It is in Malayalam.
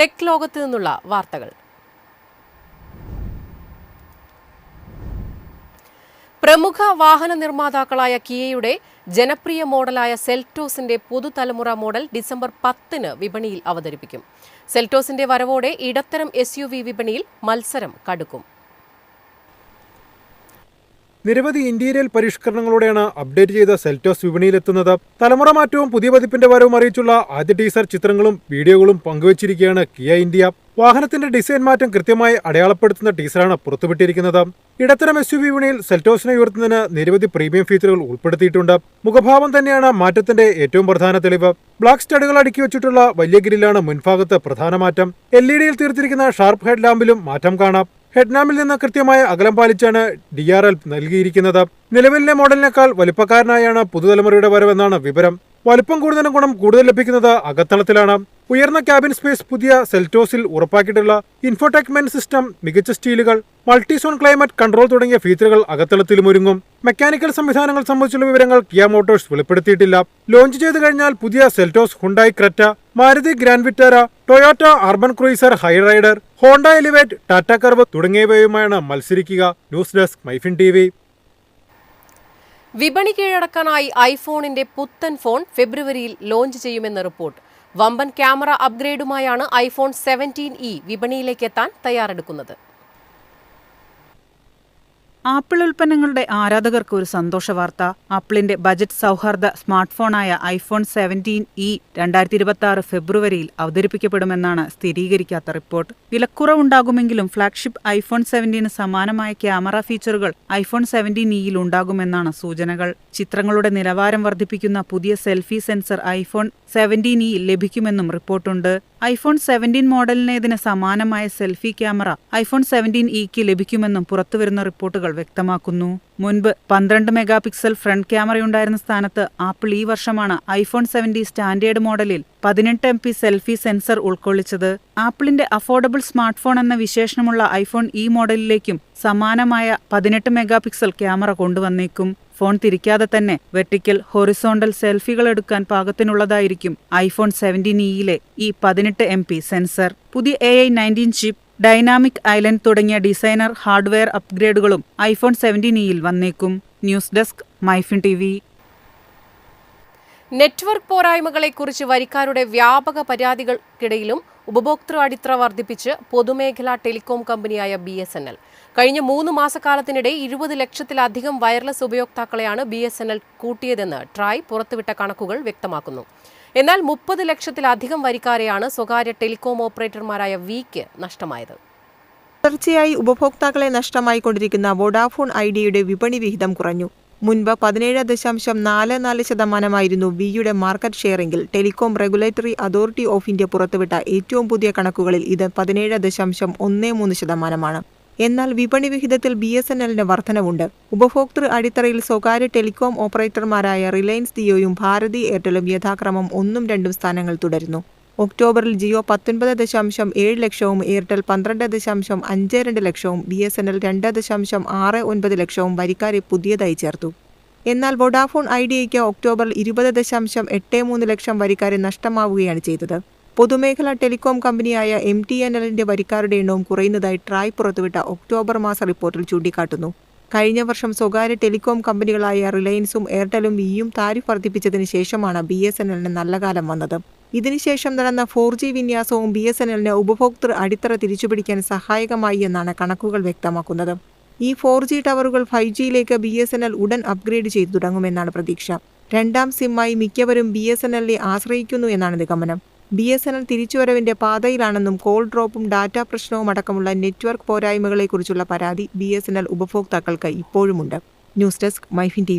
ടെക് ലോകത്ത് നിന്നുള്ള വാർത്തകൾ. പ്രമുഖ വാഹന നിർമ്മാതാക്കളായ കിയയുടെ ജനപ്രിയ മോഡലായ സെൽറ്റോസിന്റെ പുതുതലമുറ മോഡൽ ഡിസംബർ പത്തിന് വിപണിയിൽ അവതരിപ്പിക്കും. സെൽറ്റോസിന്റെ വരവോടെ ഇടത്തരം എസ് വിപണിയിൽ മത്സരം കടുക്കും. നിരവധി ഇന്റീരിയൽ പരിഷ്കരണങ്ങളോടെയാണ് അപ്ഡേറ്റ് ചെയ്ത സെൽറ്റോസ് വിപണിയിലെത്തുന്നത്. തലമുറ മാറ്റവും പുതിയ പതിപ്പിന്റെ വരവും അറിയിച്ചുള്ള ആദ്യ ടീസർ ചിത്രങ്ങളും വീഡിയോകളും പങ്കുവച്ചിരിക്കുകയാണ് കിയ ഇന്ത്യ. വാഹനത്തിന്റെ ഡിസൈൻ മാറ്റം കൃത്യമായി അടയാളപ്പെടുത്തുന്ന ടീസറാണ് പുറത്തുവിട്ടിരിക്കുന്നത്. ഇടത്തരം എസ് യു വി വിപണിയിൽ സെൽറ്റോസിനെ ഉയർത്തുന്നതിന് നിരവധി പ്രീമിയം ഫീച്ചറുകൾ ഉൾപ്പെടുത്തിയിട്ടുണ്ട്. മുഖഭാവം തന്നെയാണ് മാറ്റത്തിന്റെ ഏറ്റവും പ്രധാന തെളിവ്. ബ്ലാക്ക് സ്റ്റഡുകൾ അടുക്കി വെച്ചിട്ടുള്ള വലിയ ഗ്രില്ലാണ് മുൻഭാഗത്ത് പ്രധാന മാറ്റം. എൽ ഇ ഡിയിൽ തീർത്തിരിക്കുന്ന ഷാർപ്പ് ഹെഡ് ലാമ്പിലും മാറ്റം കാണാം. ഹെഡ്ലാമ്പിൽ നിന്ന് കൃത്യമായ അകലം പാലിച്ചാണ് ഡി ആർ എൽ നൽകിയിരിക്കുന്നത്. നിലവിലെ മോഡലിനേക്കാൾ വലിപ്പക്കാരനായാണ് പുതുതലമുറയുടെ വരവെന്നാണ് വിവരം. വലുപ്പം കൂടുതലും ഗുണം കൂടുതൽ ലഭിക്കുന്നത് അകത്തളത്തിലാണ്. ഉയർന്ന ക്യാബിൻ സ്പേസ് പുതിയ സെൽറ്റോസിൽ ഉറപ്പാക്കിയിട്ടുള്ള ഇൻഫോടെക്മെന്റ് സിസ്റ്റം മികച്ച സ്റ്റീലുകൾ മൾട്ടിസോൺ ക്ലൈമറ്റ് കൺട്രോൾ തുടങ്ങിയ ഫീച്ചറുകൾ അകത്തളത്തിലും ഒരുങ്ങും. മെക്കാനിക്കൽ സംവിധാനങ്ങൾ സംബന്ധിച്ചുള്ള വിവരങ്ങൾ കിയ മോട്ടോഴ്സ് വെളിപ്പെടുത്തിയിട്ടില്ല. ലോഞ്ച് ചെയ്തു കഴിഞ്ഞാൽ പുതിയ Seltos Hyundai Creta Maruti Grand Vitara Toyota Urban Cruiser Hyryder Honda Elevate Tata Curvv തുടങ്ങിയവയുമായാണ് മത്സരിക്കുക. ന്യൂസ് ഡെസ്ക് മൈഫിൻ ടി വിപണി കീഴടക്കാനായി ഐഫോണിന്റെ പുത്തൻ ഫോൺ ഫെബ്രുവരിയിൽ ലോഞ്ച് ചെയ്യുമെന്ന റിപ്പോർട്ട് വമ്പൻ ക്യാമറ അപ്ഗ്രേഡുമായാണ് ഐഫോൺ സെവന്റീൻ ഇ വിപണിയിലേക്ക് എത്താൻ തയ്യാറെടുക്കുന്നത്. ആപ്പിൾ ഉൽപ്പന്നങ്ങളുടെ ആരാധകർക്ക് ഒരു സന്തോഷ വാർത്ത. ആപ്പിളിന്റെ ബജറ്റ് സൗഹാർദ്ദ സ്മാർട്ട് ഫോണായ ഐഫോൺ സെവന്റീൻ ഇ രണ്ടായിരത്തി ഇരുപത്തി ആറ് ഫെബ്രുവരിയിൽ അവതരിപ്പിക്കപ്പെടുമെന്നാണ് സ്ഥിരീകരിക്കാത്ത റിപ്പോർട്ട്. വിലക്കുറവുണ്ടാകുമെങ്കിലും ഫ്ളാഗ്ഷിപ്പ് ഐഫോൺ സെവന്റീന് സമാനമായ ക്യാമറ ഫീച്ചറുകൾ ഐഫോൺ സെവന്റീൻ ഇയിൽ ഉണ്ടാകുമെന്നാണ് സൂചനകൾ. ചിത്രങ്ങളുടെ നിലവാരം വർദ്ധിപ്പിക്കുന്ന പുതിയ selfie sensor iPhone seventeen E ലഭിക്കുമെന്നും റിപ്പോർട്ടുണ്ട്. ഐഫോൺ സെവന്റീൻ മോഡലിനേതിന് സമാനമായ സെൽഫി ക്യാമറ ഐഫോൺ സെവന്റീൻ ഇക്ക് ലഭിക്കുമെന്നും പുറത്തുവരുന്ന റിപ്പോർട്ടുകൾ വ്യക്തമാക്കുന്നു. മുൻപ് പന്ത്രണ്ട് മെഗാ പിക്സൽ ഫ്രണ്ട് ക്യാമറയുണ്ടായിരുന്ന സ്ഥാനത്ത് ആപ്പിൾ ഈ വർഷമാണ് ഐഫോൺ സെവന്റി സ്റ്റാൻഡേർഡ് മോഡലിൽ പതിനെട്ട് എം പി സെൽഫി സെൻസർ ഉൾക്കൊള്ളിച്ചത്. ആപ്പിളിന്റെ അഫോർഡബിൾ സ്മാർട്ട് ഫോൺ എന്ന വിശേഷണമുള്ള ഐഫോൺ ഈ മോഡലിലേക്കും സമാനമായ പതിനെട്ട് മെഗാ പിക്സൽ ക്യാമറ കൊണ്ടുവന്നേക്കും. ഫോൺ തിരിക്കാതെ തന്നെ വെർട്ടിക്കൽ ഹൊറിസോണ്ടൽ സെൽഫികൾ എടുക്കാൻ പാകത്തിനുള്ളതായിരിക്കും ഐഫോൺ സെവന്റീൻ ഇയിലെ ഈ പതിനെട്ട് എം പി സെൻസർ. പുതിയ A I nineteen chip dynamic island തുടങ്ങിയ ഡിസൈനർ ഹാർഡ്വെയർ അപ്ഗ്രേഡുകളും ഐഫോൺ സെവന്റീൻ ഇയിൽ വന്നേക്കും. News desk MyFin T V. Network പോരായ്മകളെക്കുറിച്ച് വരിക്കാരുടെ വ്യാപക പരാതികൾക്കിടയിലും ഉപഭോക്തൃ അടിത്തറ വർദ്ധിപ്പിച്ച് പൊതുമേഖലാ ടെലികോം കമ്പനിയായ ബി എസ് എൻ എൽ. കഴിഞ്ഞ മൂന്ന് മാസക്കാലത്തിനിടെ ഇരുപത് ലക്ഷത്തിലധികം വയർലെസ് ഉപയോക്താക്കളെയാണ് ബി എസ് എൻ എൽ കൂട്ടിയതെന്ന് ട്രായ് പുറത്തുവിട്ട കണക്കുകൾ വ്യക്തമാക്കുന്നു. എന്നാൽ മുപ്പത് ലക്ഷത്തിലധികം വരിക്കാരെയാണ് സ്വകാര്യ ടെലികോം ഓപ്പറേറ്റർമാരായ വിക്ക് നഷ്ടമായത്. തുടർച്ചയായി ഉപഭോക്താക്കളെ നഷ്ടമായിക്കൊണ്ടിരിക്കുന്ന വോഡാഫോൺ ഐഡിയയുടെ വിപണി വിഹിതം കുറഞ്ഞു. മുൻപ് പതിനേഴ് ദശാംശം നാല് നാല് ശതമാനമായിരുന്നു വിയുടെ market ഷെയറെങ്കിൽ telecom regulatory authority of India പുറത്തുവിട്ട ഏറ്റവും പുതിയ കണക്കുകളിൽ ഇത് പതിനേഴ് ദശാംശം ഒന്ന് മൂന്ന് ശതമാനമാണ്. എന്നാൽ വിപണി വിഹിതത്തിൽ ബി എസ് എൻ എല്ലിന് വർധനവുണ്ട്. ഉപഭോക്തൃ അടിത്തറയിൽ സ്വകാര്യ ടെലികോം ഓപ്പറേറ്റർമാരായ റിലയൻസ് ജിയോയും ഭാരതി എയർടെലും യഥാക്രമം ഒന്നും രണ്ടും സ്ഥാനങ്ങൾ തുടരുന്നു. ഒക്ടോബറിൽ ജിയോ പത്തൊൻപത് ദശാംശം ഏഴ് ലക്ഷവും എയർടെൽ പന്ത്രണ്ട് ദശാംശം അഞ്ച് രണ്ട് ലക്ഷവും ബി എസ് എൻ എൽ രണ്ട് ദശാംശം ആറ് ഒൻപത് ലക്ഷവും വരിക്കാരെ പുതിയതായി ചേർത്തു. എന്നാൽ വൊഡാഫോൺ ഐഡിയയ്ക്ക് ഒക്ടോബറിൽ ഇരുപത് ദശാംശം എട്ട് മൂന്ന് ലക്ഷം വരിക്കാരെ നഷ്ടമാവുകയാണ് ചെയ്തത്. പൊതുമേഖലാ ടെലികോം കമ്പനിയായ എം ടി എൻ എല്ലിന്റെ വരിക്കാരുടെ എണ്ണവും കുറയുന്നതായി ട്രായ് പുറത്തുവിട്ട ഒക്ടോബർ മാസ റിപ്പോർട്ടിൽ ചൂണ്ടിക്കാട്ടുന്നു. കഴിഞ്ഞ വർഷം സ്വകാര്യ ടെലികോം കമ്പനികളായ റിലയൻസും എയർടെലും വിയും താരിഫ് വർദ്ധിപ്പിച്ചതിന് ശേഷമാണ് ബി എസ് എൻ എല്ലിന് നല്ല കാലം വന്നത്. ഇതിനുശേഷം നടന്ന ഫോർ ജി വിന്യാസവും ബി എസ് എൻ എല്ലിന് ഉപഭോക്തൃ അടിത്തറ തിരിച്ചുപിടിക്കാൻ സഹായകമായി എന്നാണ് കണക്കുകൾ വ്യക്തമാക്കുന്നത്. ഈ ഫോർ ജി ടവറുകൾ ഫൈവ് ജിയിലേക്ക് ബി എസ് എൻ എൽ ഉടൻ അപ്ഗ്രേഡ് ചെയ്തു തുടങ്ങുമെന്നാണ് പ്രതീക്ഷ. രണ്ടാം സിമ്മായി മിക്കവരും ബി എസ് എൻ എല്ലിനെ ആശ്രയിക്കുന്നു എന്നാണ് നിഗമനം. ബി എസ് എൻ എൽ തിരിച്ചുവരവിന്റെ പാതയിലാണെന്നും കോൾ ഡ്രോപ്പും ഡാറ്റ പ്രശ്നവും അടക്കമുള്ള നെറ്റ്വർക്ക് പോരായ്മകളെക്കുറിച്ചുള്ള പരാതി ബി എസ് എൻ എൽ ഉപഭോക്താക്കൾക്ക് ഇപ്പോഴുമുണ്ട്. News desk MyFin T